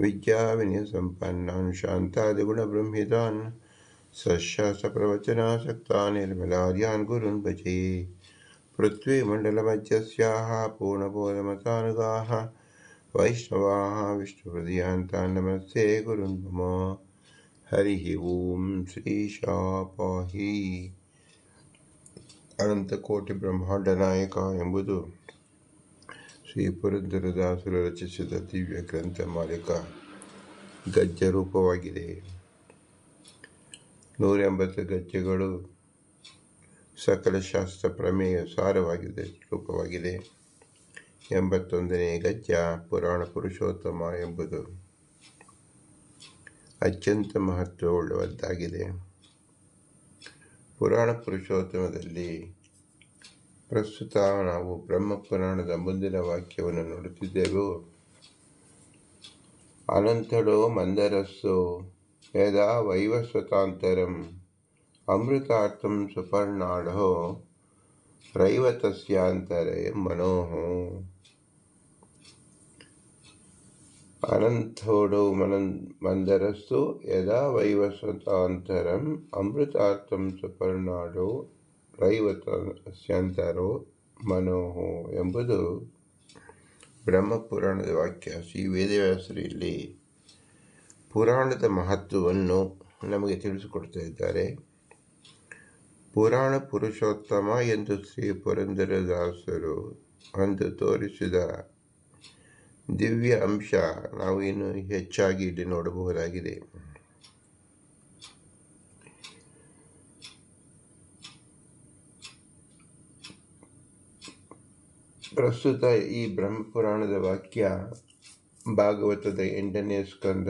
विद्या विनय संपन्नान शांतादिगुण ब्रह्मितान पृथ्वी प्रवचनासक्ता निर्मलार्यान गुरुन् भजे। पृथ्वीमण्डलमज्जस्याः पूर्णबोधमतानुगाः वैष्णवाः विष्णुप्रदीयान्तान् नमस्ते गुरुन् मम हरिः ॐ श्रीशापाहि अनन्तकोटिब्रह्माण्डनायकाय बुधु ಶ್ರೀ ಪುರಂದರದಾಸರು ರಚಿಸಿದ ದಿವ್ಯ ಗ್ರಂಥ ಮಾಲಿಕ ಗದ್ಯ ರೂಪವಾಗಿದೆ ನೂರ ಎಂಬತ್ತು ಗದ್ಯಗಳು ಸಕಲ ಶಾಸ್ತ್ರ ಪ್ರಮೇಯ ಸಾರವಾಗಿದೆ, ರೂಪವಾಗಿದೆ. ಎಂಬತ್ತೊಂದನೇ ಗದ್ಯ ಪುರಾಣ ಪುರುಷೋತ್ತಮ ಎಂಬುದು ಅತ್ಯಂತ ಮಹತ್ವವುಳ್ಳದ್ದಾಗಿದೆ. ಪುರಾಣ ಪುರುಷೋತ್ತಮದಲ್ಲಿ ಪ್ರಸ್ತುತ ನಾವು ಬ್ರಹ್ಮ ಪುರಾಣದ ಮುಂದಿನ ವಾಕ್ಯವನ್ನು ನೋಡುತ್ತಿದ್ದೆವು ಅನಂತಡೋ ಮಂದರಸ್ಸು ಯದಾ ವೈವಸ್ವತಾಂತರಂ ಅಮೃತಾರ್ಥಂ ಸುಪರ್ಣಾಢೋ ರೈವತಸ್ಯಾಂತರೆ ಮನೋಹ ಅನಂತೋಡೋ ಮನನ್ ಮಂದರಸ್ಸು ಯದಾ ವೈವಸ್ವತಾಂತರಂ ಅಮೃತಾರ್ಥಂ ಸುಪರ್ಣಾಢೋ ರೈವತಸ್ಯಾಂತರೋ ಮನೋಹೋ ಎಂಬುದು ಬ್ರಹ್ಮಪುರಾಣದ ವಾಕ್ಯ. ಶ್ರೀ ವೇದವ್ಯಾಸರು ಇಲ್ಲಿ ಪುರಾಣದ ಮಹತ್ವವನ್ನು ನಮಗೆ ತಿಳಿಸಿಕೊಡ್ತಾ ಇದ್ದಾರೆ. ಪುರಾಣ ಪುರುಷೋತ್ತಮ ಎಂದು ಶ್ರೀ ಪುರಂದರದಾಸರು ಅಂದು ತೋರಿಸಿದ ದಿವ್ಯ ಅಂಶ ನಾವು ಇನ್ನು ಹೆಚ್ಚಾಗಿ ಇಲ್ಲಿ ನೋಡಬಹುದಾಗಿದೆ. ಪ್ರಸ್ತುತ ಈ ಬ್ರಹ್ಮಪುರಾಣದ ವಾಕ್ಯ ಭಾಗವತದ ಎಂಟನೇ ಸ್ಕಂದ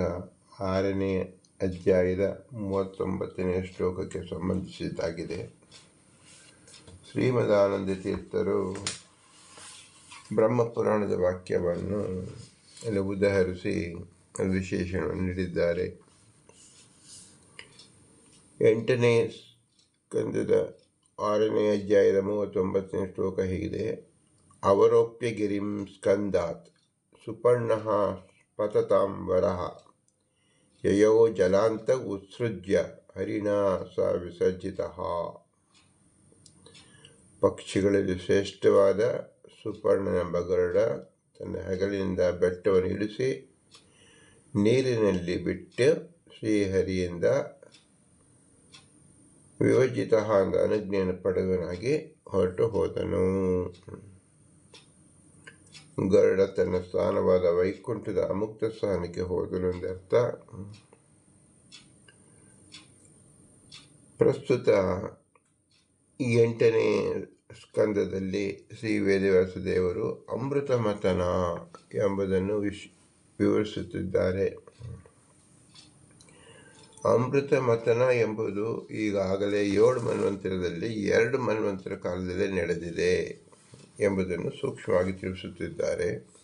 ಆರನೇ ಅಧ್ಯಾಯದ ಮೂವತ್ತೊಂಬತ್ತನೇ ಶ್ಲೋಕಕ್ಕೆ ಸಂಬಂಧಿಸಿದ್ದಾಗಿದೆ. ಶ್ರೀಮದಾನಂದ ತೀರ್ಥರು ಬ್ರಹ್ಮಪುರಾಣದ ವಾಕ್ಯವನ್ನು ಅಲ್ಲಿ ಉದಾಹರಿಸಿ ವಿಶೇಷಣವನ್ನು ನೀಡಿದ್ದಾರೆ. ಎಂಟನೇ ಸ್ಕಂದದ ಆರನೇ ಅಧ್ಯಾಯದ ಮೂವತ್ತೊಂಬತ್ತನೇ ಶ್ಲೋಕ ಹೀಗಿದೆ. ಅವರೋಪ್ಯ ಗಿರಿಂ ಸ್ಕಂದಾತ್ ಸುಪರ್ಣ ಪತತಾಂ ವರ ಯಯೋ ಜಲಾಂತ ಉತ್ಸೃಜ್ಯ ಹರಿಣಾ ಸ ವಿಸರ್ಜಿತ. ಪಕ್ಷಿಗಳಲ್ಲಿ ಶ್ರೇಷ್ಠವಾದ ಸುಪರ್ಣನ ಗರುಡ ತನ್ನ ಹೆಗಲಿನಿಂದ ಬೆಟ್ಟವನ್ನು ಇಳಿಸಿ ನೀರಿನಲ್ಲಿ ಬಿಟ್ಟು ಶ್ರೀಹರಿಯಿಂದ ವಿವಜಿತ ಅಂದ ಅನುಜ್ಞೆಯನ್ನು ಪಡೆದವನಾಗಿ ಹೊರಟು ಹೋದನು. ಗರುಡ ತನ್ನ ಸ್ಥಾನವಾದ ವೈಕುಂಠದ ಅಮುಕ್ತ ಸ್ಥಾನಕ್ಕೆ ಹೋದಲು ಎಂದರ್ಥ ಪ್ರಸ್ತುತ ಎಂಟನೇ ಸ್ಕಂದದಲ್ಲಿ ಶ್ರೀ ವೇದವ್ಯಾಸ ದೇವರು ಅಮೃತ ಮತನ ಎಂಬುದನ್ನು ವಿಶ್, ವಿವರಿಸುತ್ತಿದ್ದಾರೆ. ಅಮೃತ ಮತನ ಎಂಬುದು ಈಗಾಗಲೇ ಏಳು ಮನ್ವಂತರದಲ್ಲಿ ಎರಡು ಮನ್ವಂತರ ಕಾಲದಲ್ಲಿ ನಡೆದಿದೆ. ಎಂಬುದನ್ನು ಸೂಕ್ಷ್ಮವಾಗಿ ತಿಳಿಸುತ್ತಿದ್ದಾರೆ.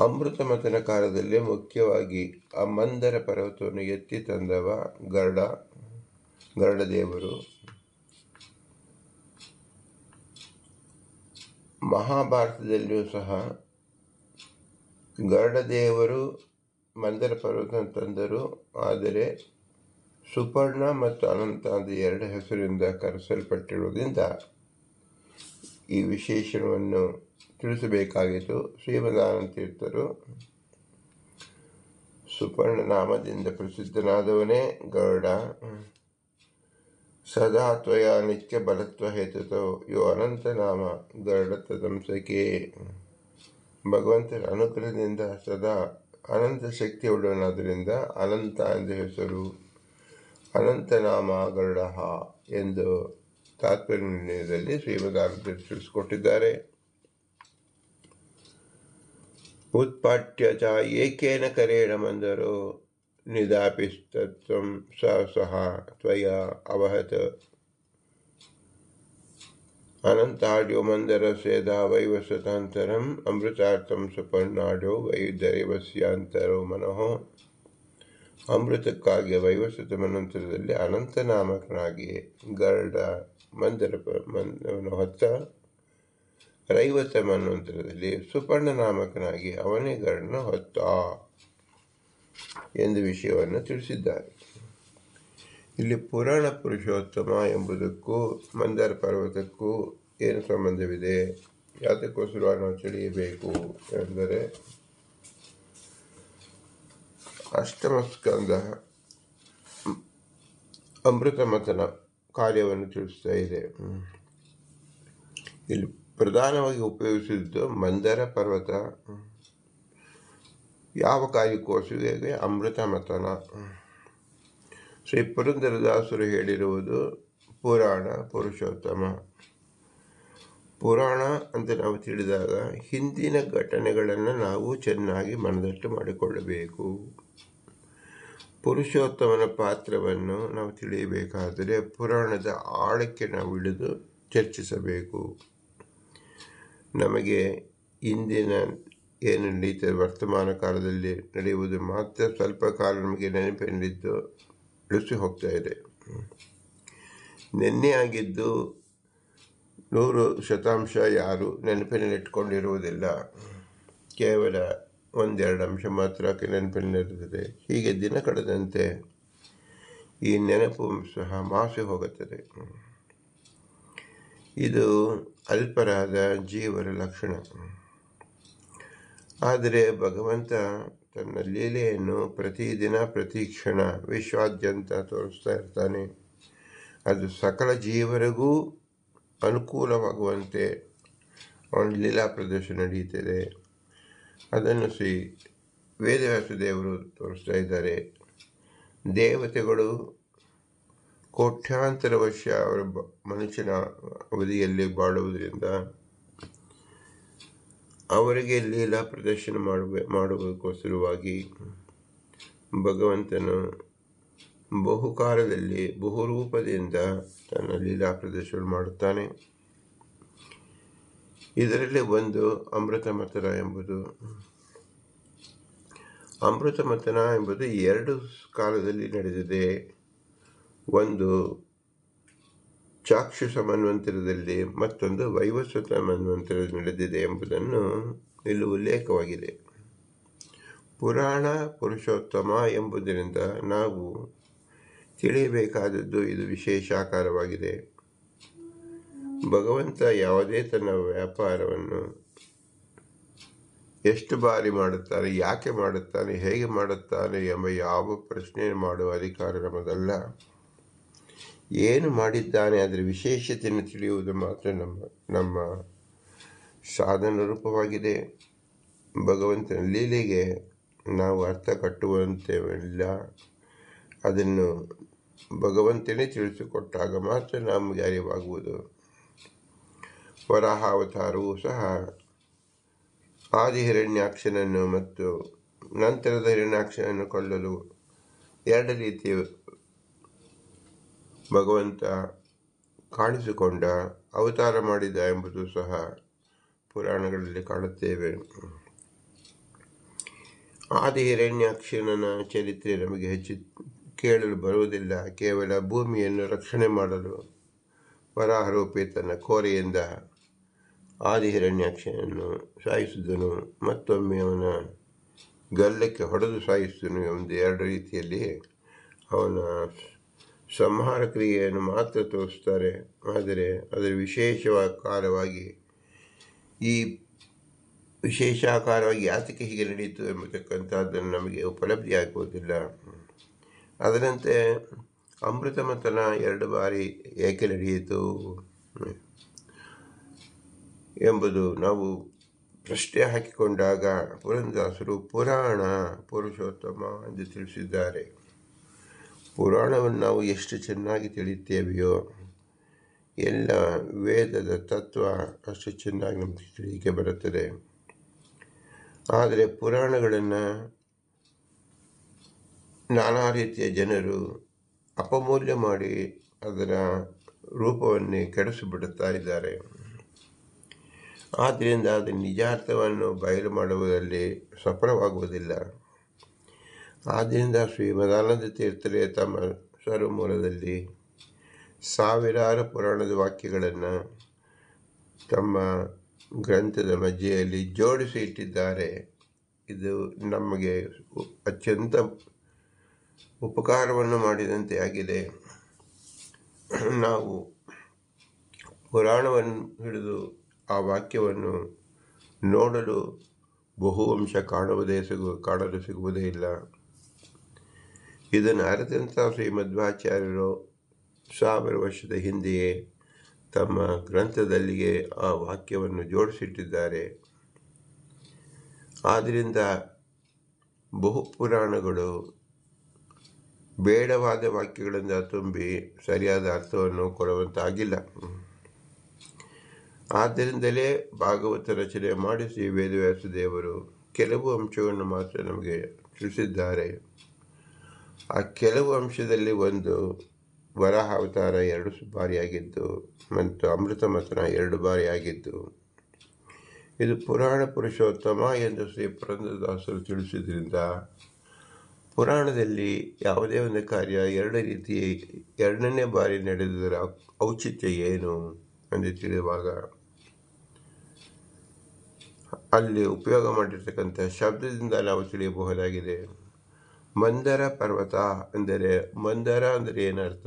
ಅಮೃತ ಮತನ ಕಾಲದಲ್ಲಿ ಮುಖ್ಯವಾಗಿ ಆ ಮಂದರ ಪರ್ವತವನ್ನು ಎತ್ತಿ ತಂದವ ಗರುಡ, ಗರುಡದೇವರು. ಮಹಾಭಾರತದಲ್ಲಿಯೂ ಸಹ ಗರುಡದೇವರು ಮಂದರ ಪರ್ವತ ತಂದರು. ಆದರೆ ಸುಪರ್ಣ ಮತ್ತು ಅನಂತ ಅಂತ ಎರಡು ಹೆಸರಿಂದ ಕರೆಸಲ್ಪಟ್ಟಿರುವುದರಿಂದ ಈ ವಿಶೇಷಣವನ್ನು ತಿಳಿಸಬೇಕಾಗಿತ್ತು. ಶ್ರೀಮದಾನಂದ ತೀರ್ಥರು ಸುಪರ್ಣ ನಾಮದಿಂದ ಪ್ರಸಿದ್ಧನಾದವನೇ ಗರುಡ. ಸದಾ ತ್ವಯ ನಿತ್ಯ ಬಲತ್ವ ಹೇತುತೋ, ಯೋ ಅನಂತನಾಮ ಗರುಡತ್ವ ಗರುಡ ತದಂಸಕೆ. ಭಗವಂತನ ಅನುಗ್ರಹದಿಂದ ಸದಾ ಅನಂತ ಶಕ್ತಿ ಉಳ್ಳವನಾದ್ದರಿಂದ ಅನಂತ ಎಂದು ಹೆಸರು. ಅನಂತನಾಮ ಗರುಡ ಎಂದು ತಾತ್ಪರ್ಯ ನಿರ್ಣಯದಲ್ಲಿ ಶ್ರೀಮದಾನಂದ ತಿಳಿಸಿಕೊಟ್ಟಿದ್ದಾರೆ ಉತ್ಪಾಟ್ಯ ಚ ಏಕೇನ ಕರೇಣ ಮಂದರು ನಿದಾಪಿಸ್ತತ್ವಂ ಸ ಸಹ ತ್ವಯ ಅವಹತ. ಮಂದರ ಸೇದ ವೈವಸತಾಂತರಂ ಅಮೃತಾರ್ಥಂ ಸುಪರ್ಣಾಡ್ಯೋ ವೈದೈವಸ್ಯಾಂತರೋ ಮನಃ. ಅಮೃತಕ್ಕಾಗಿ ವೈವಸ್ವತ ಮನಂತರದಲ್ಲಿ ಅನಂತ ನಾಮಕನಾಗಿ ಗರುಡ ಮಂದರ ಮಂದವನ್ನು ಹೊತ್ತ ರೈವತ ಮನ್ವಂತರದಲ್ಲಿ ಸುಪರ್ಣ ನಾಮಕನಾಗಿ ಅವನೇ ಗರುಡನ ಹೊತ್ತ ಎಂದು ವಿಷಯವನ್ನು ತಿಳಿಸಿದ್ದಾರೆ. ಇಲ್ಲಿ ಪುರಾಣ ಪುರುಷೋತ್ತಮ ಎಂಬುದಕ್ಕೂ ಮಂದಾರ ಪರ್ವತಕ್ಕೂ ಏನು ಸಂಬಂಧವಿದೆ? ಯಾತಕ್ಕೋಸ್ಕರ ನಾವು ತಿಳಿಯಬೇಕು ಎಂದರೆ ಅಷ್ಟಮ ಸ್ಕಂದ ಅಮೃತ ಮತನ ಕಾರ್ಯವನ್ನು ತಿಳಿಸ್ತಾ ಇದೆ. ಇಲ್ಲಿ ಪ್ರಧಾನವಾಗಿ ಉಪಯೋಗಿಸಿದ್ದು ಮಂದರ ಪರ್ವತ, ಯಾವ ಕಾರ್ಯಕ್ಕೋಸ್ಕರ ಅಮೃತ ಮತನ. ಶ್ರೀ ಪುರಂದರದಾಸರು ಹೇಳಿರುವುದು ಪುರಾಣ ಪುರುಷೋತ್ತಮ. ಪುರಾಣ ಅಂತ ನಾವು ತಿಳಿದಾಗ ಹಿಂದಿನ ಘಟನೆಗಳನ್ನು ನಾವು ಚೆನ್ನಾಗಿ ಮನದಟ್ಟು ಮಾಡಿಕೊಳ್ಳಬೇಕು. ಪುರುಷೋತ್ತಮನ ಪಾತ್ರವನ್ನು ನಾವು ತಿಳಿಯಬೇಕಾದರೆ ಪುರಾಣದ ಆಳಕ್ಕೆ ನಾವು ಇಳಿದು ಚರ್ಚಿಸಬೇಕು. ನಮಗೆ ಇಂದಿನ ಏನು ನಡೀತದೆ ವರ್ತಮಾನ ಕಾಲದಲ್ಲಿ ನಡೆಯುವುದು ಮಾತ್ರ ಸ್ವಲ್ಪ ಕಾಲ ನಮಗೆ ನೆನಪಿನಲ್ಲಿದ್ದು ಇಳಿಸಿ ಹೋಗ್ತಾ ಇದೆ. ನಿನ್ನೆ ಆಗಿದ್ದು ನೂರು ಶತಾಂಶ ಯಾರು ನೆನಪಿನಲ್ಲಿ ಇಟ್ಕೊಂಡಿರುವುದಿಲ್ಲ ಕೇವಲ ಒಂದೆರಡು ಅಂಶ ಮಾತ್ರ ನೆನಪಿನಲ್ಲಿರುತ್ತದೆ ಹೀಗೆ ದಿನ ಕಳೆದಂತೆ ಈ ನೆನಪು ಸಹ ಮಾಸಿ ಹೋಗುತ್ತದೆ. ಇದು ಅಲ್ಪರಾದ ಜೀವರ ಲಕ್ಷಣ. ಆದರೆ ಭಗವಂತ ತನ್ನ ಲೀಲೆಯನ್ನು ಪ್ರತಿದಿನ ಪ್ರತಿ ಕ್ಷಣ ವಿಶ್ವಾದ್ಯಂತ ತೋರಿಸ್ತಾ ಇರ್ತಾನೆ. ಅದು ಸಕಲ ಜೀವರಿಗೂ ಅನುಕೂಲವಾಗುವಂತೆ ಅವನ ಲೀಲಾ ಪ್ರದರ್ಶನ ನಡೀತಿದೆ. ಅದನ್ನು ಶ್ರೀ ವೇದವ್ಯಾಸ ದೇವರು ತೋರಿಸ್ತಾ ಇದ್ದಾರೆ. ದೇವತೆಗಳು ಕೋಟ್ಯಾಂತರ ವರ್ಷ ಅವರ ಮನುಷ್ಯನ ಅವಧಿಯಲ್ಲಿ ಬಾಳುವುದರಿಂದ ಅವರಿಗೆ ಲೀಲಾ ಪ್ರದರ್ಶನ ಮಾಡುವ, ಮಾಡುವುದಕ್ಕೋಸ್ಕರವಾಗಿ ಭಗವಂತನು ಬಹುಕಾಲದಲ್ಲಿ ಬಹುರೂಪದಿಂದ ತನ್ನ ಲೀಲಾ ಪ್ರದರ್ಶನ ಮಾಡುತ್ತಾನೆ. ಇದರಲ್ಲಿ ಒಂದು ಅಮೃತ ಮಥನ ಎಂಬುದು. ಅಮೃತ ಮಥನ ಎಂಬುದು ಎರಡು ಕಾಲದಲ್ಲಿ ನಡೆದಿದೆ. ಒಂದು ಚಾಕ್ಷುಷ ಮನ್ವಂತರದಲ್ಲಿ, ಮತ್ತೊಂದು ವೈವಸ್ವತ ಮನ್ವಂತರದಲ್ಲಿ ನಡೆದಿದೆ ಎಂಬುದನ್ನು ಇಲ್ಲಿ ಉಲ್ಲೇಖವಾಗಿದೆ. ಪುರಾಣ ಪುರುಷೋತ್ತಮ ಎಂಬುದರಿಂದ ನಾವು ತಿಳಿಯಬೇಕಾದದ್ದು ಇದು ವಿಶೇಷ ಆಕಾರವಾಗಿದೆ. ಭಗವಂತ ಯಾವುದೇ ತನ್ನ ವ್ಯಾಪಾರವನ್ನು ಎಷ್ಟು ಬಾರಿ ಮಾಡುತ್ತಾನೆ, ಯಾಕೆ ಮಾಡುತ್ತಾನೆ, ಹೇಗೆ ಮಾಡುತ್ತಾನೆ ಎಂಬ ಯಾವ ಪ್ರಶ್ನೆ ಮಾಡುವ ಅಧಿಕಾರ ನಮ್ಮದಲ್ಲ ಏನು ಮಾಡಿದ್ದಾನೆ ಅದರ ವಿಶೇಷತೆಯನ್ನು ತಿಳಿಯುವುದು ಮಾತ್ರ ನಮ್ಮ ನಮ್ಮ ಸಾಧನ ರೂಪವಾಗಿದೆ. ಭಗವಂತನ ಲೀಲೆಗೆ ನಾವು ಅರ್ಥ ಕಟ್ಟುವಂತೆ ಇಲ್ಲ ಅದನ್ನು ಭಗವಂತನೇ ತಿಳಿಸಿಕೊಟ್ಟಾಗ ಮಾತ್ರ ನಮಗೆ ಅರಿವಾಗುವುದು. ವರಾಹ ಅವತಾರವೂ ಸಹ ಆದಿ ಹಿರಣ್ಯಾಕ್ಷನನ್ನು ಮತ್ತು ನಂತರದ ಹಿರಣ್ಯಾಕ್ಷನನ್ನು ಕೊಲ್ಲಲು ಎರಡು ರೀತಿಯ ಭಗವಂತ ಕಾಣಿಸಿಕೊಂಡ ಅವತಾರ ಮಾಡಿದ ಎಂಬುದು ಸಹ ಪುರಾಣಗಳಲ್ಲಿ ಕಾಣುತ್ತೇವೆ. ಆದಿ ಹಿರಣ್ಯಾಕ್ಷನ ಚರಿತ್ರೆ ನಮಗೆ ಹೆಚ್ಚು ಕೇಳಲು ಬರುವುದಿಲ್ಲ. ಕೇವಲ ಭೂಮಿಯನ್ನು ರಕ್ಷಣೆ ಮಾಡಲು ವರಾಹರೂಪಿ ತನ್ನ ಕೋರೆಯಿಂದ ಆದಿ ಹಿರಣ್ಯಾಕ್ಷನನ್ನು ಸಾಯಿಸಿದನು. ಮತ್ತೊಮ್ಮೆ ಅವನ ಗಲ್ಲಕ್ಕೆ ಹೊಡೆದು ಸಾಯಿಸಿದನು ಒಂದು ಎರಡು ರೀತಿಯಲ್ಲಿ ಅವನ ಸಂಹಾರ ಕ್ರಿಯೆಯನ್ನು ಮಾತ್ರ ತೋರಿಸ್ತಾರೆ ಆದರೆ ಅದರ ವಿಶೇಷವಾಕಾರವಾಗಿ ಈ ವಿಶೇಷಾಕಾರವಾಗಿ ಯಾತಕ್ಕೆ ಹೀಗೆ ನಡೆಯಿತು ಎಂಬತಕ್ಕಂಥದ್ದನ್ನು ನಮಗೆ ಉಪಲಬ್ಧಿ ಆಗುವುದಿಲ್ಲ ಅದರಂತೆ ಅಮೃತ ಮತನ ಎರಡು ಬಾರಿ ಏಕೆ ನಡೆಯಿತು? ಎಂಬುದು ನಾವು ಪ್ರಶ್ನೆ ಹಾಕಿಕೊಂಡಾಗ ಪುರಂದಾಸರು ಪುರಾಣ ಪುರುಷೋತ್ತಮ ಎಂದು ತಿಳಿಸಿದ್ದಾರೆ. ಪುರಾಣವನ್ನು ನಾವು ಎಷ್ಟು ಚೆನ್ನಾಗಿ ತಿಳಿಯುತ್ತೇವೆಯೋ, ಎಲ್ಲ ವೇದದ ತತ್ವ ಅಷ್ಟು ಚೆನ್ನಾಗಿ ನಮಗೆ ತಿಳಿಯಕ್ಕೆ ಬರುತ್ತದೆ. ಆದರೆ ಪುರಾಣಗಳನ್ನು ನಾನಾ ರೀತಿಯ ಜನರು ಅಪಮೂಲ್ಯ ಮಾಡಿ ಅದರ ರೂಪವನ್ನೇ ಕೆಡಿಸಿಬಿಡುತ್ತಾ ಇದ್ದಾರೆ. ಆದ್ದರಿಂದ ಅದು ನಿಜಾರ್ಥವನ್ನು ಬಯಲು ಮಾಡುವುದರಲ್ಲಿ ಸಫಲವಾಗುವುದಿಲ್ಲ. ಆದ್ದರಿಂದ ಶ್ರೀಮದಾನಂದ ತೀರ್ಥರೇ ತಮ್ಮ ಸ್ವರಮೂಲದಲ್ಲಿ ಸಾವಿರಾರು ಪುರಾಣದ ವಾಕ್ಯಗಳನ್ನು ತಮ್ಮ ಗ್ರಂಥದ ಮಧ್ಯೆಯಲ್ಲಿ ಜೋಡಿಸಿ ಇಟ್ಟಿದ್ದಾರೆ. ಇದು ನಮಗೆ ಅತ್ಯಂತ ಉಪಕಾರವನ್ನು ಮಾಡಿದಂತೆ ಆಗಿದೆ. ನಾವು ಪುರಾಣವನ್ನು ಹಿಡಿದು ಆ ವಾಕ್ಯವನ್ನು ನೋಡಲು ಬಹು ಅಂಶ ಕಾಣುವುದೇ ಸಿಗು, ಕಾಣಲು ಸಿಗುವುದೇ ಇಲ್ಲ. ಇದನ್ನು ಅರಿತಂಥ ಶ್ರೀ ಮಧ್ವಾಚಾರ್ಯರು ಸಾವಿರ ವರ್ಷದ ಹಿಂದೆಯೇ ತಮ್ಮ ಗ್ರಂಥದಲ್ಲಿಯೇ ಆ ವಾಕ್ಯವನ್ನು ಜೋಡಿಸಿಟ್ಟಿದ್ದಾರೆ. ಆದ್ದರಿಂದ ಬಹು ಪುರಾಣಗಳು ಬೇಡವಾದ ವಾಕ್ಯಗಳಿಂದ ತುಂಬಿ ಸರಿಯಾದ ಅರ್ಥವನ್ನು ಕೊಡುವಂತಾಗಿಲ್ಲ. ಆದ್ದರಿಂದಲೇ ಭಾಗವತ ರಚನೆ ಮಾಡಿಸಿ ವೇದವ್ಯಾಸ ದೇವರು ಕೆಲವು ಅಂಶವನ್ನು ಮಾತ್ರ ನಮಗೆ ತಿಳಿಸಿದ್ದಾರೆ. ಆ ಕೆಲವು ಅಂಶದಲ್ಲಿ ಒಂದು ವರಹ ಅವತಾರ ಎರಡು ಬಾರಿಯಾಗಿದ್ದು ಮತ್ತು ಅಮೃತ ಮಥನ ಎರಡು ಬಾರಿಯಾಗಿದ್ದು. ಇದು ಪುರಾಣ ಪುರುಷೋತ್ತಮ ಎಂದು ಶ್ರೀ ಪುರಂದರದಾಸರು ತಿಳಿಸಿದ್ರಿಂದ ಪುರಾಣದಲ್ಲಿ ಯಾವುದೇ ಒಂದು ಕಾರ್ಯ ಎರಡು ರೀತಿ ಎರಡನೇ ಬಾರಿ ನಡೆದರ ಔಚಿತ್ಯ ಏನು ಎಂದು ತಿಳಿಯುವಾಗ ಅಲ್ಲಿ ಉಪಯೋಗ ಮಾಡಿರ್ತಕ್ಕಂಥ ಶಬ್ದದಿಂದ ನಾವು ತಿಳಿಯಬಹುದಾಗಿದೆ. ಮಂದರ ಪರ್ವತ ಅಂದರೆ ಮಂದರ ಅಂದರೆ ಏನರ್ಥ?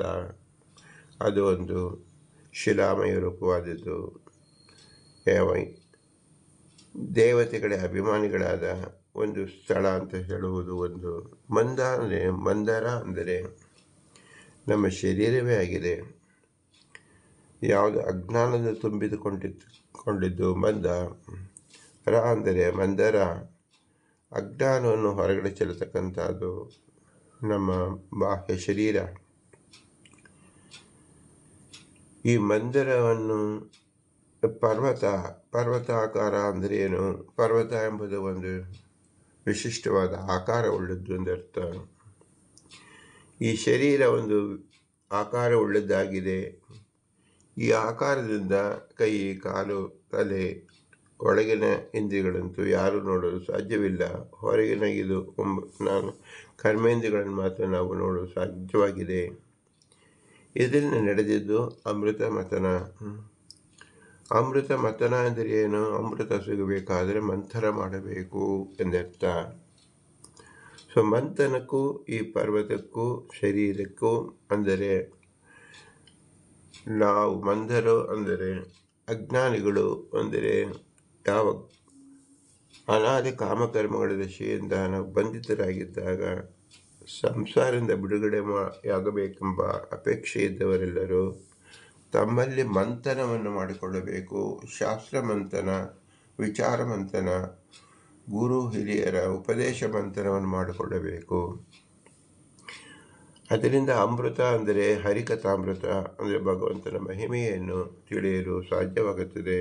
ಅದು ಒಂದು ಶಿಲಾಮಯ ರೂಪವಾದದ್ದು. ದೇವತೆಗಳ ಅಭಿಮಾನಿಗಳಾದ ಒಂದು ಸ್ಥಳ ಅಂತ ಹೇಳುವುದು ಒಂದು. ಮಂದ ಅಂದರೆ ಮಂದರ ಅಂದರೆ ನಮ್ಮ ಶರೀರವೇ ಆಗಿದೆ. ಯಾವುದು ಅಜ್ಞಾನದ ತುಂಬಿದುಕೊಂಡಿದ್ದು ಕೊಂಡಿದ್ದು ಮಂದ. ರ ಅಂದರೆ ಮಂದರ. ಅಜ್ಞಾನವನ್ನು ಹೊರಗಡೆ ಚೆಲ್ಲತಕ್ಕಂಥದ್ದು ನಮ್ಮ ಬಾಹ್ಯ ಶರೀರ. ಈ ಮಂದಿರವನ್ನು ಪರ್ವತ, ಪರ್ವತಾಕಾರ ಅಂದರೆ ಏನು? ಪರ್ವತ ಎಂಬುದು ಒಂದು ವಿಶಿಷ್ಟವಾದ ಆಕಾರ ಉಳ್ಳದ್ದು ಎಂದರ್ಥ ಈ ಶರೀರ ಒಂದು ಆಕಾರ ಉಳ್ಳದ್ದಾಗಿದೆ ಈ ಆಕಾರದಿಂದ ಕೈ, ಕಾಲು, ತಲೆ ಒಳಗಿನ ಇಂದ್ರಿಯಗಳಂತೂ ಯಾರು ನೋಡಲು ಸಾಧ್ಯವಿಲ್ಲ. ಹೊರಗಿನ ಇದು ನಾನು ಕರ್ಮೇಂದ್ರಿಗಳನ್ನು ಮಾತ್ರ ನಾವು ನೋಡಲು ಸಾಧ್ಯವಾಗಿದೆ. ಇದರಿಂದ ನಡೆದಿದ್ದು ಅಮೃತ ಮತನ ಅಮೃತ ಮತನ ಅಂದರೆ ಏನು? ಅಮೃತ ಸಿಗಬೇಕಾದರೆ ಮಂಥನ ಮಾಡಬೇಕು ಎಂದರ್ಥ. ಸೊ, ಮಂಥನಕ್ಕೂ ಈ ಪರ್ವತಕ್ಕೂ ಶರೀರಕ್ಕೂ ಅಂದರೆ ನಾವು ಮಂಧರು ಅಂದರೆ ಅಜ್ಞಾನಿಗಳು ಅಂದರೆ ಯಾವ ಅನಾದಿ ಕಾಮಕರ್ಮಗಳ ದಶೆಯಿಂದ ನಾವು ಬಂಧಿತರಾಗಿದ್ದಾಗ ಸಂಸಾರದಿಂದ ಬಿಡುಗಡೆ ಮಾಡಬೇಕೆಂಬ ಅಪೇಕ್ಷೆ ಇದ್ದವರೆಲ್ಲರೂ ತಮ್ಮಲ್ಲಿ ಮಂಥನವನ್ನು ಮಾಡಿಕೊಳ್ಳಬೇಕು. ಶಾಸ್ತ್ರ ಮಂಥನ, ವಿಚಾರ ಮಂಥನ, ಗುರು ಹಿರಿಯರ ಉಪದೇಶ ಮಂಥನವನ್ನು ಮಾಡಿಕೊಳ್ಳಬೇಕು. ಅದರಿಂದ ಅಮೃತ ಅಂದರೆ ಹರಿಕಥಾಮೃತ, ಅಂದರೆ ಭಗವಂತನ ಮಹಿಮೆಯನ್ನು ತಿಳಿಯಲು ಸಾಧ್ಯವಾಗುತ್ತದೆ.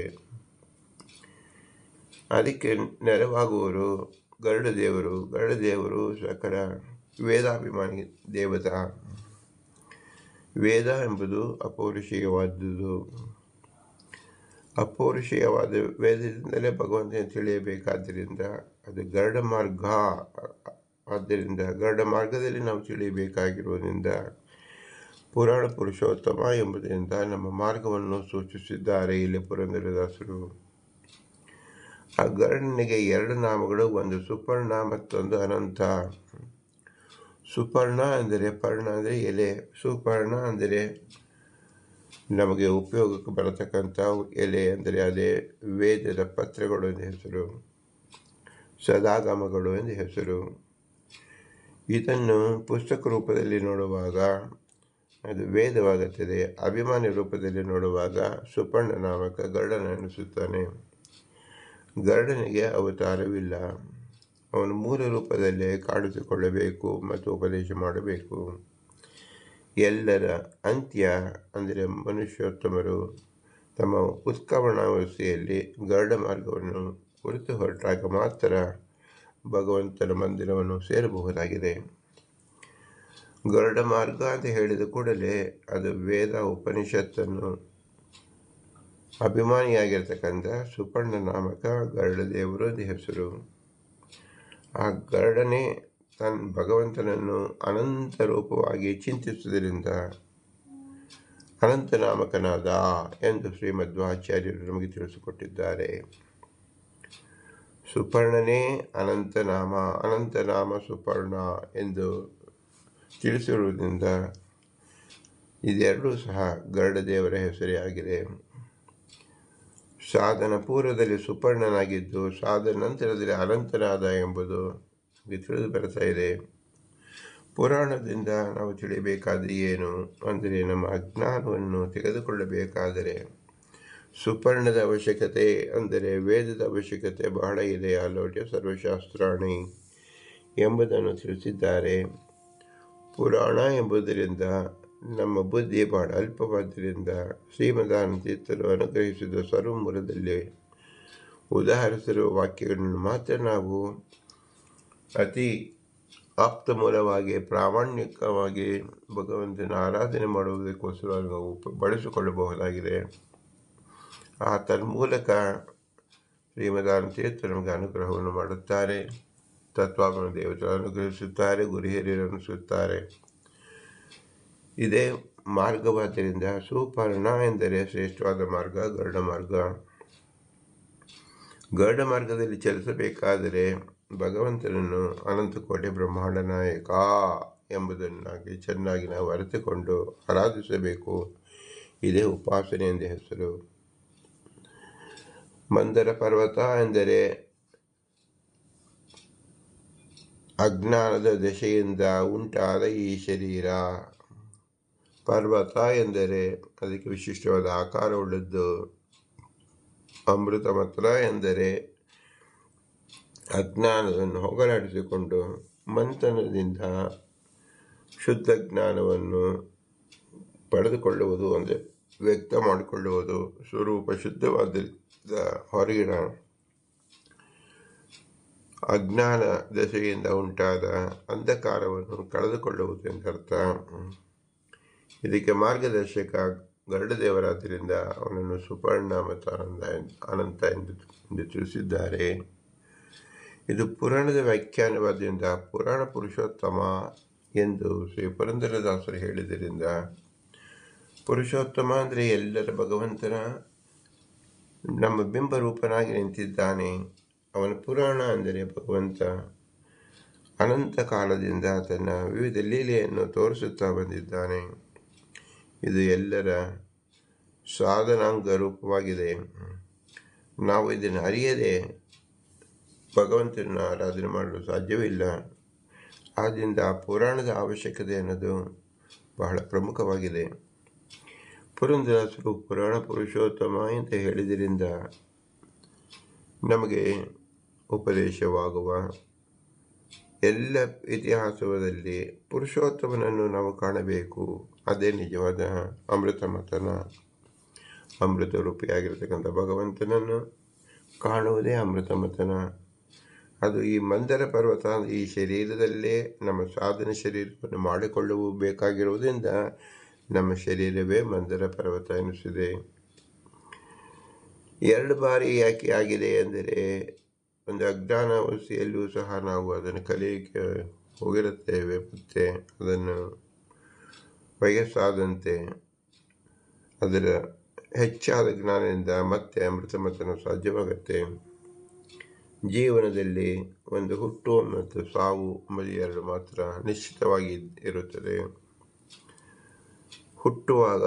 ಅದಕ್ಕೆ ನೆರವಾಗುವರು ಗರುಡ ದೇವರು ಸಕಲ ವೇದಾಭಿಮಾನಿ ದೇವತಾ. ವೇದ ಎಂಬುದು ಅಪೌರುಷೀಯವಾದದ್ದು ಅಪೌರುಷೀಯವಾದ ವೇದದಿಂದಲೇ ಭಗವಂತನ ತಿಳಿಯಬೇಕಾದ್ದರಿಂದ ಅದು ಗರುಡ ಮಾರ್ಗ ಆದ್ದರಿಂದ ಗರುಡ ಮಾರ್ಗದಲ್ಲಿ ನಾವು ತಿಳಿಯಬೇಕಾಗಿರುವುದರಿಂದ ಪುರಾಣ ಪುರುಷೋತ್ತಮ ಎಂಬುದರಿಂದ ನಮ್ಮ ಮಾರ್ಗವನ್ನು ಸೂಚಿಸಿದ್ದಾರೆ ಇಲ್ಲಿ ಪುರಂದರದಾಸರು. ಆ ಗರುಡನಿಗೆ ಎರಡು ನಾಮಗಳು, ಒಂದು ಸುಪರ್ಣ ಮತ್ತೊಂದು ಅನಂತ. ಸುಪರ್ಣ ಅಂದರೆ ಪರ್ಣ ಅಂದರೆ ಎಲೆ, ಸುಪರ್ಣ ಅಂದರೆ ನಮಗೆ ಉಪಯೋಗಕ್ಕೆ ಬರತಕ್ಕಂಥ ಎಲೆ ಅಂದರೆ ಅದೇ ವೇದದ ಪತ್ರಗಳು ಎಂದು ಹೆಸರು, ಸದಾಗಮಗಳು ಎಂದು ಹೆಸರು. ಇದನ್ನು ಪುಸ್ತಕ ರೂಪದಲ್ಲಿ ನೋಡುವಾಗ, ಅದು ವೇದವಾಗುತ್ತದೆ, ಅಭಿಮಾನಿ ರೂಪದಲ್ಲಿ ನೋಡುವಾಗ ಸುಪರ್ಣ ನಾಮಕ ಗರುಡನ ಎನಿಸುತ್ತಾನೆ ಗರುಡನಿಗೆ ಅವತಾರವಿಲ್ಲ. ಅವನು ಮೂಲ ರೂಪದಲ್ಲೇ ಕಾಣಿಸಿಕೊಳ್ಳಬೇಕು ಮತ್ತು ಉಪದೇಶ ಮಾಡಬೇಕು. ಎಲ್ಲರ ಅಂತ್ಯ ಅಂದರೆ ಮನುಷ್ಯೋತ್ತಮರು ತಮ್ಮ ಉತ್ಕವಣಾವಸ್ಥೆಯಲ್ಲಿ ಗರುಡ ಮಾರ್ಗವನ್ನು ಕುರಿತು ಹೊರಟಾಗ ಮಾತ್ರ ಭಗವಂತನ ಮಂದಿರವನ್ನು ಸೇರಬಹುದಾಗಿದೆ. ಗರುಡ ಮಾರ್ಗ ಅಂತ ಹೇಳಿದ ಕೂಡಲೇ ಅದು ವೇದ ಉಪನಿಷತ್ತನ್ನು ಅಭಿಮಾನಿಯಾಗಿರ್ತಕ್ಕಂಥ ಸುಪರ್ಣ ನಾಮಕ ಗರುಡ ದೇವರು ಅಂತ ಹೆಸರು ಆ ಗರುಡನೇ ತನ್ನ ಭಗವಂತನನ್ನು ಅನಂತ ರೂಪವಾಗಿ ಚಿಂತಿಸುವುದರಿಂದ ಅನಂತನಾಮಕನಾದ ಎಂದು ಶ್ರೀಮಧ್ವಾಚಾರ್ಯರು ನಮಗೆ ತಿಳಿಸಿಕೊಟ್ಟಿದ್ದಾರೆ. ಸುಪರ್ಣನೇ ಅನಂತನಾಮ ಅನಂತನಾಮ ಸುಪರ್ಣ ಎಂದು ತಿಳಿಸಿರುವುದರಿಂದ ಇದೆರಡೂ ಸಹ ಗರುಡ ದೇವರ ಹೆಸರೇ ಆಗಿದೆ. ಸಾಧನ, ಪೂರ್ವದಲ್ಲಿ ಸುಪರ್ಣನಾಗಿದ್ದು, ಸಾಧನ ನಂತರದಲ್ಲಿ ಅಲಂತರಾದ ಎಂಬುದು ನಮಗೆ ತಿಳಿದು ಬರ್ತಾ ಇದೆ. ಪುರಾಣದಿಂದ ನಾವು ತಿಳಿಯಬೇಕಾದ ಏನು? ಅಂದರೆ ನಮ್ಮ ಅಜ್ಞಾನವನ್ನು ತೆಗೆದುಕೊಳ್ಳಬೇಕಾದರೆ ಸುಪರ್ಣದ ಅವಶ್ಯಕತೆ ಅಂದರೆ ವೇದದ ಅವಶ್ಯಕತೆ ಬಹಳ ಇದೆ, ಆಲೋಟ್ಯ ಸರ್ವಶಾಸ್ತ್ರಾಣಿ ಎಂಬುದನ್ನು ತಿಳಿಸಿದ್ದಾರೆ. ಪುರಾಣ ಎಂಬುದರಿಂದ ನಮ್ಮ ಬುದ್ಧಿ ಬಹಳ ಅಲ್ಪವಾದ್ದರಿಂದ ಶ್ರೀಮದಾನ ತೀರ್ಥರು ಅನುಗ್ರಹಿಸಿದ ಸರ್ವಮೂಲದಲ್ಲಿ ಉದಾಹರಿಸಿರುವ ವಾಕ್ಯಗಳನ್ನು ಮಾತ್ರ ನಾವು ಅತಿ ಆಪ್ತ ಮೂಲವಾಗಿ, ಪ್ರಾಮಾಣಿಕವಾಗಿ ಭಗವಂತನ ಆರಾಧನೆ ಮಾಡುವುದಕ್ಕೋಸ್ಕರ ನಾವು ಬಳಸಿಕೊಳ್ಳಬಹುದಾಗಿದೆ. ಆ ತನ್ಮೂಲಕ ಶ್ರೀಮದಾನ ತೀರ್ಥ ನಮಗೆ ಅನುಗ್ರಹವನ್ನು ಮಾಡುತ್ತಾರೆ. ತತ್ವಾಗಮ ದೇವತೆ ಅನುಗ್ರಹಿಸುತ್ತಾರೆ ಗುರು ಹಿರಿಯರು ಇದೇ ಮಾರ್ಗವಾದ್ದರಿಂದ ಸುಪರ್ಣ ಎಂದರೆ ಶ್ರೇಷ್ಠವಾದ ಮಾರ್ಗ, ಗರುಡ ಮಾರ್ಗ. ಗರುಡ ಮಾರ್ಗದಲ್ಲಿ ಚಲಿಸಬೇಕಾದರೆ ಭಗವಂತನನ್ನು ಅನಂತಕೋಟೆ ಬ್ರಹ್ಮಾಂಡ ನಾಯಕ ಎಂಬುದನ್ನಾಗಿ ಚೆನ್ನಾಗಿ ನಾವು ಅರಿತುಕೊಂಡು ಆರಾಧಿಸಬೇಕು. ಇದೇ ಉಪಾಸನೆ ಎಂದ ಹೆಸರು. ಮಂದರ ಪರ್ವತ ಎಂದರೆ ಅಜ್ಞಾನದ ದಶೆಯಿಂದ ಉಂಟಾದ ಈ ಶರೀರ. ಪರ್ವತ ಎಂದರೆ ಅದಕ್ಕೆ ವಿಶಿಷ್ಟವಾದ ಆಕಾರವುಳ್ಳದ್ದು ಅಮೃತ ಮಾತ್ರ ಎಂದರೆ ಅಜ್ಞಾನವನ್ನು ಹೋಗಲಾಡಿಸಿಕೊಂಡು ಮಂಥನದಿಂದ ಶುದ್ಧ ಜ್ಞಾನವನ್ನು ಪಡೆದುಕೊಳ್ಳುವುದು ಅಂದರೆ ವ್ಯಕ್ತ ಮಾಡಿಕೊಳ್ಳುವುದು, ಸ್ವರೂಪ ಶುದ್ಧವಾದ ಹೊರಗಿನ ಅಜ್ಞಾನ ದಶೆಯಿಂದ ಉಂಟಾದ ಅಂಧಕಾರವನ್ನು ಕಳೆದುಕೊಳ್ಳುವುದು ಎಂದರ್ಥ. ಇದಕ್ಕೆ ಮಾರ್ಗದರ್ಶಕ ಗರುಡದೇವರಾದ್ದರಿಂದ ಅವನನ್ನು ಸುಪರ್ಣ ಮತ್ತು ಆನಂದ ಅನಂತ ಎಂದು ಎಂದು ತಿಳಿಸಿದ್ದಾರೆ. ಇದು ಪುರಾಣದ ವ್ಯಾಖ್ಯಾನವಾದ್ದರಿಂದ ಪುರಾಣ ಪುರುಷೋತ್ತಮ ಎಂದು ಶ್ರೀ ಪುರಂದರದಾಸರು ಹೇಳಿದ್ದರಿಂದ ಪುರುಷೋತ್ತಮ ಅಂದರೆ ಎಲ್ಲರ ಭಗವಂತನ ನಮ್ಮ ಬಿಂಬರೂಪನಾಗಿ ನಿಂತಿದ್ದಾನೆ. ಅವನ ಪುರಾಣ ಅಂದರೆ ಭಗವಂತ ಅನಂತ ಕಾಲದಿಂದ ತನ್ನ ವಿವಿಧ ಲೀಲೆಯನ್ನು ತೋರಿಸುತ್ತಾ ಬಂದಿದ್ದಾನೆ. ಇದು ಎಲ್ಲರ ಸಾಧನಾಂಗ ರೂಪವಾಗಿದೆ. ನಾವು ಇದನ್ನು ಅರಿಯದೆ ಭಗವಂತನ ಆರಾಧನೆ ಮಾಡಲು ಸಾಧ್ಯವಿಲ್ಲ ಆದ್ದರಿಂದ ಪುರಾಣದ ಅವಶ್ಯಕತೆ ಅನ್ನೋದು ಬಹಳ ಪ್ರಮುಖವಾಗಿದೆ. ಪುರಂದರಾಸರು ಪುರಾಣ ಪುರುಷೋತ್ತಮ ಅಂತ ಹೇಳಿದ್ರಿಂದ ನಮಗೆ ಉಪದೇಶವಾಗುವ ಎಲ್ಲ ಇತಿಹಾಸದಲ್ಲಿ ಪುರುಷೋತ್ತಮನನ್ನು ನಾವು ಕಾಣಬೇಕು. ಅದೇ ನಿಜವಾದ ಅಮೃತ ಮತನ ಅಮೃತ ರೂಪಿಯಾಗಿರ್ತಕ್ಕಂಥ ಭಗವಂತನನ್ನು ಕಾಣುವುದೇ ಅಮೃತ ಮತನ ಅದು ಈ ಮಂದರ ಪರ್ವತ, ಈ ಶರೀರದಲ್ಲೇ ನಮ್ಮ ಸಾಧನ ಶರೀರವನ್ನು ಮಾಡಿಕೊಳ್ಳುವ ಬೇಕಾಗಿರುವುದರಿಂದ ನಮ್ಮ ಶರೀರವೇ ಮಂದರ ಪರ್ವತ ಎನಿಸಿದೆ. ಎರಡು ಬಾರಿ ಯಾಕೆ ಆಗಿದೆ ಎಂದರೆ ಒಂದು ಅಜ್ಞಾನ ವಸ್ತಿಯಲ್ಲೂ ಸಹ ನಾವು ಅದನ್ನು ಕಲಿಯಕ್ಕೆ ಹೋಗಿರುತ್ತೇವೆ, ಮತ್ತು ಅದನ್ನು ವಯಸ್ಸಾದಂತೆ ಅದರ ಹೆಚ್ಚಾದ ಜ್ಞಾನದಿಂದ ಮತ್ತೆ ಅಮೃತ ಮತನ ಸಾಧ್ಯವಾಗುತ್ತೆ. ಜೀವನದಲ್ಲಿ ಒಂದು ಹುಟ್ಟು ಮತ್ತು ಸಾವು ಎಂಬುದು ಮಾತ್ರ ನಿಶ್ಚಿತವಾಗಿ ಇರುತ್ತದೆ. ಹುಟ್ಟುವಾಗ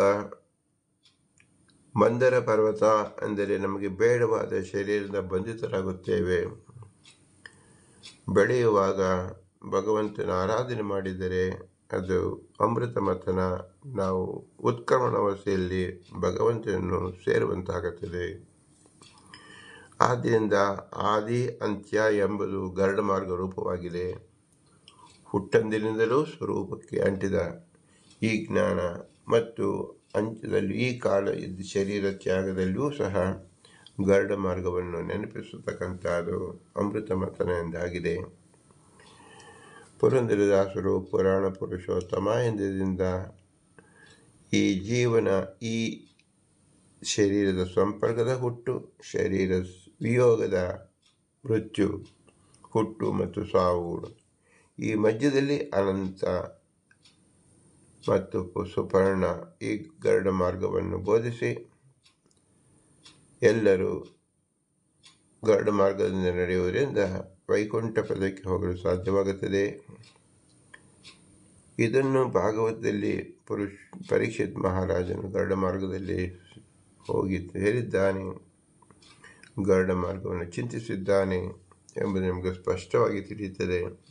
ಮಂದರ ಪರ್ವತ ಅಂದರೆ ನಮಗೆ ಬೇಡವಾದ ಶರೀರದ ಬಂಧಿತರಾಗುತ್ತೇವೆ. ಬೆಳೆಯುವಾಗ ಭಗವಂತನ ಆರಾಧನೆ ಮಾಡಿದರೆ ಅದು ಅಮೃತ ಮತನ ನಾವು ಉತ್ಕ್ರಮಣ ಅವಸ್ಥೆಯಲ್ಲಿ ಭಗವಂತನನ್ನು ಸೇರುವಂತಾಗುತ್ತದೆ. ಆದ್ದರಿಂದ ಆದಿ, ಅಂತ್ಯ ಎಂಬುದು ಗರಡ ಮಾರ್ಗ ರೂಪವಾಗಿದೆ. ಹುಟ್ಟಂದಿನಿಂದಲೂ ಸ್ವರೂಪಕ್ಕೆ ಅಂಟಿದ ಈ ಜ್ಞಾನ ಮತ್ತು ಅಂತ್ಯದಲ್ಲಿ ಈ ಕಾಲ ಇದ್ದ ಶರೀರ ತ್ಯಾಗದಲ್ಲಿಯೂ ಸಹ ಗರುಡ ಮಾರ್ಗವನ್ನು ನೆನಪಿಸತಕ್ಕಂಥದ್ದು ಅಮೃತ ಮತನ ಎಂದಾಗಿದೆ ಪುರಂದರದಾಸರು ಪುರಾಣ ಪುರುಷೋತ್ತಮ ಎಂದದಿಂದ ಈ ಜೀವನ ಈ ಶರೀರದ ಸಂಪರ್ಕದ ಹುಟ್ಟು, ಶರೀರ ವಿಯೋಗದ ಮೃತ್ಯು, ಹುಟ್ಟು ಮತ್ತು ಸಾವು. ಈ ಮಧ್ಯದಲ್ಲಿ ಅನಂತ ಮತ್ತು ಸುಪರ್ಣ ಈ ಗರುಡ ಮಾರ್ಗವನ್ನು ಬೋಧಿಸಿ ಎಲ್ಲರೂ ಗರುಡ ಮಾರ್ಗದಿಂದ ನಡೆಯುವುದರಿಂದ ವೈಕುಂಠ ಪದಕ್ಕೆ ಹೋಗಲು ಸಾಧ್ಯವಾಗುತ್ತದೆ. ಇದನ್ನು ಭಾಗವತದಲ್ಲಿ ಪುರುಷ್ ಪರೀಕ್ಷಿತ್ ಮಹಾರಾಜನು ಗರುಡ ಮಾರ್ಗದಲ್ಲಿ ಹೋಗಿ ಹೇಳಿದ್ದಾನೆ. ಗರುಡ ಮಾರ್ಗವನ್ನು ಚಿಂತಿಸಿದ್ದಾನೆ ಎಂಬುದು ನಮಗೆ ಸ್ಪಷ್ಟವಾಗಿ ತಿಳಿಯುತ್ತದೆ.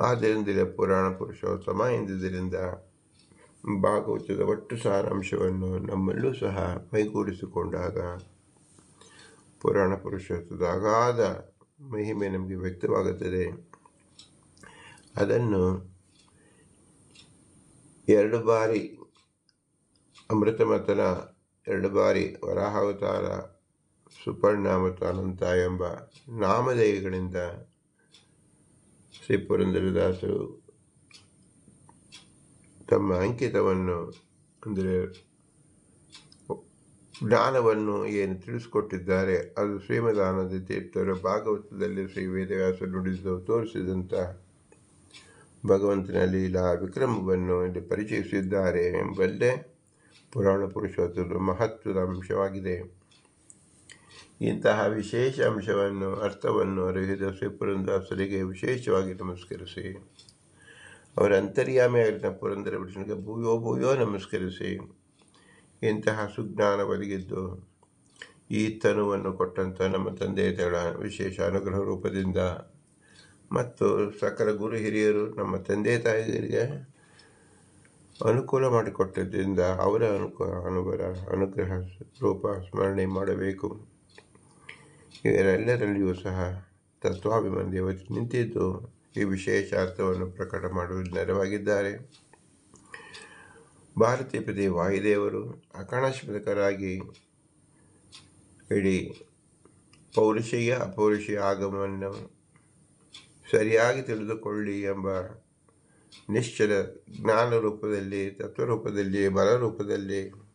ಆದ್ದರಿಂದಲೇ ಪುರಾಣ ಪುರುಷೋತ್ತಮ ಎಂದಿದ್ದರಿಂದ ಭಾಗವತದ ಒಟ್ಟು ಸಾರಾಂಶವನ್ನು ನಮ್ಮಲ್ಲೂ ಸಹ ಮೈಗೂಡಿಸಿಕೊಂಡಾಗ ಪುರಾಣ ಪುರುಷೋತ್ತದ ಅಗಾಧ ಮಹಿಮೆ ನಮಗೆ ವ್ಯಕ್ತವಾಗುತ್ತದೆ. ಅದನ್ನು ಎರಡು ಬಾರಿ ಅಮೃತಮತನ, ಎರಡು ಬಾರಿ ವರಾಹಾವತಾರ ಸುಪರ್ಣ ಮತ್ತು ಅನಂತ ಎಂಬ ನಾಮಧೇಯಗಳಿಂದ ಶ್ರೀ ಪುರಂದರದಾಸರು ತಮ್ಮ ಅಂಕಿತವನ್ನು ಅಂದರೆ ಜ್ಞಾನವನ್ನು ಏನು ತಿಳಿಸ್ಕೊಟ್ಟಿದ್ದಾರೆ, ಅದು ಶ್ರೀಮದಾನಂದ ತೀರ್ಥರ ಭಾಗವತದಲ್ಲಿ ಶ್ರೀ ವೇದವ್ಯಾಸ ನುಡಿದು ತೋರಿಸಿದಂತಹ ಭಗವಂತನ ಲೀಲಾ ವಿಕ್ರಮವನ್ನು ಇಲ್ಲಿ ಪರಿಚಯಿಸಿದ್ದಾರೆ ಎಂಬಲ್ಲೇ ಪುರಾಣ ಪುರುಷೋತ್ತರ ಮಹತ್ವದ ಅಂಶವಾಗಿದೆ. ಇಂತಹ ವಿಶೇಷ ಅಂಶವನ್ನು, ಅರ್ಥವನ್ನು ಶ್ರೀ ಶ್ರೀಪುರಂದಾಸರಿಗೆ ವಿಶೇಷವಾಗಿ ನಮಸ್ಕರಿಸಿ, ಅವರ ಅಂತರ್ಯಾಮಿಯಾಗಿದ್ದ ಪುರಂದರ ವಿಷ್ಣುಗೆ ಭೂಯೋ ಭೂಯೋ ನಮಸ್ಕರಿಸಿ, ಇಂತಹ ಸುಜ್ಞಾನ ಒದಗಿದ್ದು, ಈ ತನುವನ್ನು ಕೊಟ್ಟಂಥ ನಮ್ಮ ತಂದೆ ತಾಯಿಗಳ ವಿಶೇಷ ಅನುಗ್ರಹ ರೂಪದಿಂದ ಮತ್ತು ಸಕಲ ಗುರು ಹಿರಿಯರು ನಮ್ಮ ತಂದೆ ತಾಯಿಯರಿಗೆ ಅನುಕೂಲ ಮಾಡಿಕೊಟ್ಟಿದ್ದರಿಂದ ಅವರ ಅನುಕೂಲ ಅನುಗ್ರಹ ಅನುಗ್ರಹ ರೂಪ ಸ್ಮರಣೆ ಮಾಡಬೇಕು. ಇವರೆಲ್ಲರಲ್ಲಿಯೂ ಸಹ ತತ್ವಾಭಿಮಾನ ನಿಂತಿದ್ದು ಈ ವಿಶೇಷ ಅರ್ಥವನ್ನು ಪ್ರಕಟ ಮಾಡುವುದು ನೆರವಾಗಿದ್ದಾರೆ. ಭಾರತೀಯ ಪ್ರತಿ ವಾಯುದೇವರು ಅಕಣಾಶ್ಮಕರಾಗಿ ಇಡೀ ಪೌರುಷೀಯ, ಅಪೌರುಷೀಯ ಆಗಮವನ್ನು ಸರಿಯಾಗಿ ತಿಳಿದುಕೊಳ್ಳಿ ಎಂಬ ನಿಶ್ಚಲ ಜ್ಞಾನ ರೂಪದಲ್ಲಿ ತತ್ವರೂಪದಲ್ಲಿ, ಬಲರೂಪದಲ್ಲಿ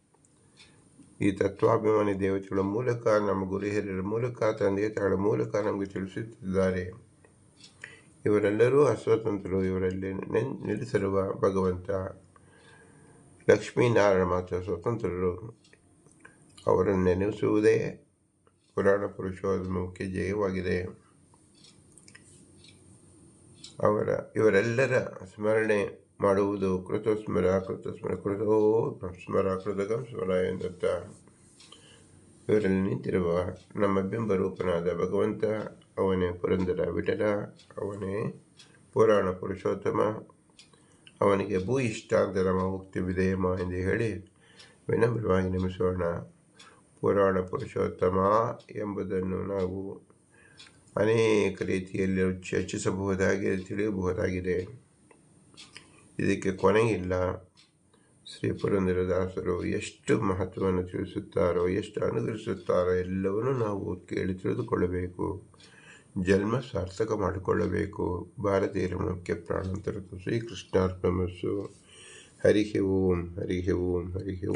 ಈ ತತ್ವಾಭಿಮಾನಿ ದೇವತೆಗಳ ಮೂಲಕ, ನಮ್ಮ ಗುರು ಹಿರಿಯರ ಮೂಲಕ ತಂದೆ ತಾಯಿಗಳ ಮೂಲಕ ನಮಗೆ ತಿಳಿಸುತ್ತಿದ್ದಾರೆ. ಇವರೆಲ್ಲರೂ ಅಸ್ವತಂತ್ರರು ಇವರಲ್ಲಿ ನೆಲೆಸಿರುವ ಭಗವಂತ ಲಕ್ಷ್ಮೀನಾರಾಯಣ ಮಾತ್ರ ಸ್ವತಂತ್ರರು. ಅವರನ್ನು ನೆನೆಸುವುದೇ ಪುರಾಣ ಪುರುಷೋದ ಮುಖ್ಯ ಜಯವಾಗಿದೆ. ಅವರ, ಇವರೆಲ್ಲರ ಸ್ಮರಣೆ ಮಾಡುವುದು ಕೃತಸ್ಮರ ಕೃತಸ್ಮರ, ಕೃತೋ ಸ್ಮರ, ಕೃತಕಂ ಸ್ಮರ ಎಂದರ್ಥ ಇವರಲ್ಲಿ ನಿಂತಿರುವ ನಮ್ಮ ಬಿಂಬರೂಪನಾದ ಭಗವಂತ, ಅವನೇ ಪುರಂದರ ವಿಠಲ, ಅವನೇ ಪುರಾಣ ಪುರುಷೋತ್ತಮ, ಅವನಿಗೆ ಭೂ ಇಷ್ಟ ಅಂತ ನಮ್ಮ ಮುಕ್ತಿ ವಿಧೇಯಮ ಎಂದು ಹೇಳಿ ವಿನಮ್ರವಾಗಿ ನಮಿಸೋಣ. ಪುರಾಣ ಪುರುಷೋತ್ತಮ ಎಂಬುದನ್ನು ನಾವು ಅನೇಕ ರೀತಿಯಲ್ಲಿ ಚರ್ಚಿಸಬಹುದಾಗಿದೆ ತಿಳಿಯಬಹುದಾಗಿದೆ. ಇದಕ್ಕೆ ಕೊನೆಯಿಲ್ಲ. ಶ್ರೀ ಪುರಂದರದಾಸರು ಎಷ್ಟು ಮಹತ್ವವನ್ನು ತಿಳಿಸುತ್ತಾರೋ, ಎಷ್ಟು ಅನುಗ್ರಹಿಸುತ್ತಾರೋ ಎಲ್ಲವನ್ನೂ ನಾವು ಕೇಳಿ ತಿಳಿದುಕೊಳ್ಳಬೇಕು. ಜನ್ಮ ಸಾರ್ಥಕ ಮಾಡಿಕೊಳ್ಳಬೇಕು. ಭಾರತೀಯರ ಮುಖ್ಯ ಪ್ರಾಣಾಂತರದ್ದು ಶ್ರೀಕೃಷ್ಣಾರ್ಪಣಮಸ್ಸು ಹರಿಹೆ ಓಂ ಹರಿಹೆ ಓಂ ಹರಿಹೆ ಓಂ.